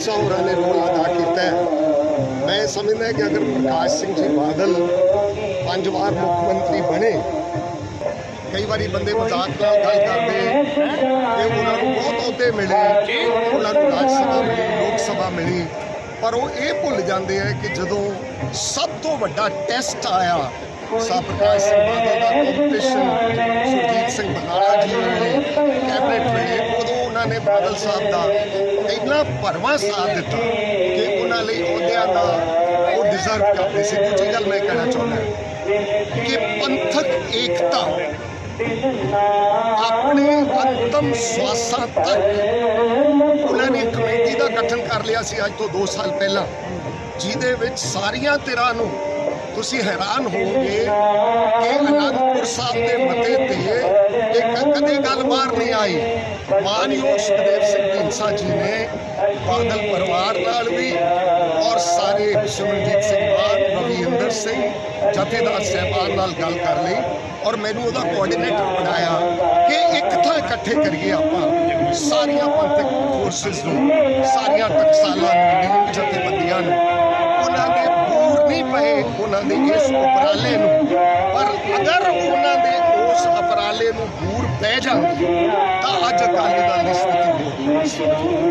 ਖਾਲਸਾ ਹੋਰਾਂ ਨੇ ਰੋਲ ਅਦਾ ਕੀਤਾ ਹੈ। ਮੈਂ ਸਮਝਦਾ ਕਿ ਅਗਰ ਪ੍ਰਕਾਸ਼ ਸਿੰਘ ਜੀ ਬਾਦਲ ਪੰਜ ਵਾਰ ਮੁੱਖ ਮੰਤਰੀ ਬਣੇ, ਕਈ ਵਾਰੀ ਬੰਦੇ ਮਜ਼ਾਕ ਨਾਲ ਗੱਲ ਕਰਦੇ ਕਿ ਉਹਨਾਂ ਨੂੰ ਬਹੁਤ ਅਹੁਦੇ ਮਿਲੇ, ਉਹਨਾਂ ਨੂੰ ਰਾਜ ਸਭਾ ਮਿਲੀ, ਲੋਕ ਸਭਾ ਮਿਲੀ, ਪਰ ਉਹ ਇਹ ਭੁੱਲ ਜਾਂਦੇ ਆ ਕਿ ਜਦੋਂ ਸਭ ਤੋਂ ਵੱਡਾ ਟੈਸਟ ਆਇਆ ਸਾ ਪ੍ਰਕਾਸ਼ ਸਿੰਘ ਬਾਦਲ ਦਾ ਕੰਪੀਟੀਸ਼ਨ ਸੁਰਜੀਤ ਸਿੰਘ ਬਘਾਲਾ ਜੀ ਵੇਲੇ ਕੈਬਨਿਟ ਵੇਲੇ ਉਹਨਾਂ ਨੇ ਬਾਦਲ ਸਾਹਿਬ ਦਾ ਇੰਨਾ ਭਰਵਾਂ ਸਾਥ ਦਿੱਤਾ ਕਿ ਉਹਨਾਂ ਲਈ ਅਹੁਦਿਆਂ ਦਾ ਉਹ ਡਿਜ਼ਰਵ ਕਰਦੇ ਸੀ। ਦੂਜੀ ਗੱਲ ਮੈਂ ਕਹਿਣਾ ਚਾਹੁੰਦਾ ਕਿ ਪੰਥਕ ਏਕਤਾ ਆਪਣੇ ਅੰਤਮ ਸਵਾਸਾਂ ਤੱਕ ਉਹਨਾਂ ਨੇ ਕਮੇਟੀ ਦਾ ਗਠਨ ਕਰ ਲਿਆ ਸੀ ਅੱਜ ਤੋਂ 2 ਸਾਲ ਪਹਿਲਾਂ, ਜਿਹਦੇ ਵਿੱਚ ਸਾਰੀਆਂ ਧਿਰਾਂ ਨੂੰ ਤੁਸੀਂ ਹੈਰਾਨ ਹੋਵੋਗੇ ਕਿ ਅਨੰਦਪੁਰ ਸਾਹਿਬ ਦੇ ਮਤੇ ਤੇ ਇੱਕ ਕਦੇ ਗੱਲ ਬਾਹਰ ਨਹੀਂ ਆਈ। ਮਾਨਯੋਗ ਸੁਖਦੇਵ ਸਿੰਘ ਢੀਂਡਸਾ ਜੀ ਨੇ ਬਾਦਲ ਪਰਿਵਾਰ ਨਾਲ ਵੀ ਔਰ ਸਾਰੇ ਸਿਮਰਜੀਤ ਸਿੰਘ ਮਾਨ ਰਵਿੰਦਰ ਸਿੰਘ ਜਥੇਦਾਰ ਸਹਿਬਾਨ ਨਾਲ ਗੱਲ ਕਰ ਲਈ ਔਰ ਮੈਨੂੰ ਉਹਦਾ ਕੋਆਰਡੀਨੇਟਰ ਬਣਾਇਆ ਕਿ ਇੱਕ ਥਾਂ ਇਕੱਠੇ ਕਰੀਏ ਆਪਾਂ। ਸਾਰੀਆਂ ਪੰਥਕ ਫੋਰਸਸ ਨੂੰ, ਸਾਰੀਆਂ ਟਕਸਾਲਾਂ ਨੂੰ ਜਥੇਬੰਦੀਆਂ ਨੂੰ। ਉਹਨਾਂ ਦੇ ਬੂਰ ਨਹੀਂ ਪਏ, ਉਹਨਾਂ ਦੇ ਇਸ ਉਪਰਾਲੇ ਨੂੰ। ਪਰ ਅਗਰ ਉਹਨਾਂ ਦੇ ਉਸ ਉਪਰਾਲੇ ਨੂੰ ਬੂਰ ਪੈ ਜਾਂਦੀ